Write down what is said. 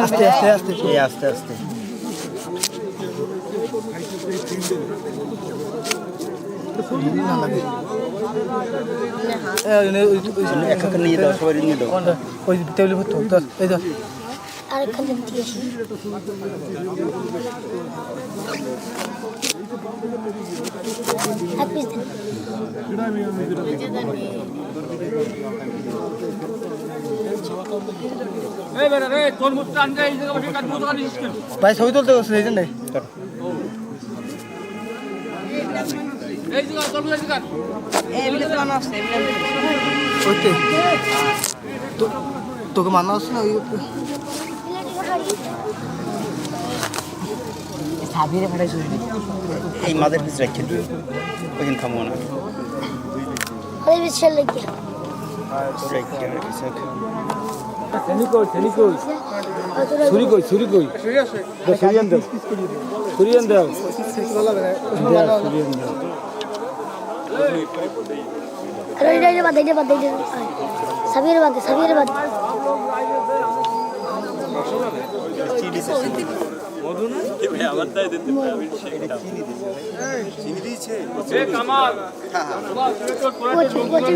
আস্তে আস্তে আস্তে আস্তে আস্তে এক ভাই ছবি তুলতে গেছিল এই জন্যই তো- তোকে মানা হচ্ছে না ওই এই মাদের পিছ রেখে দিও। ওইখানে থামবো না। ওই বিশাল লেগে ছুরি কই ছুরি কই? ছুরিয়ান দাও। ছুরিয়ান দাও। আরে এটা এটা বাদ সাবির সাবির বাদ। Kamal coach coach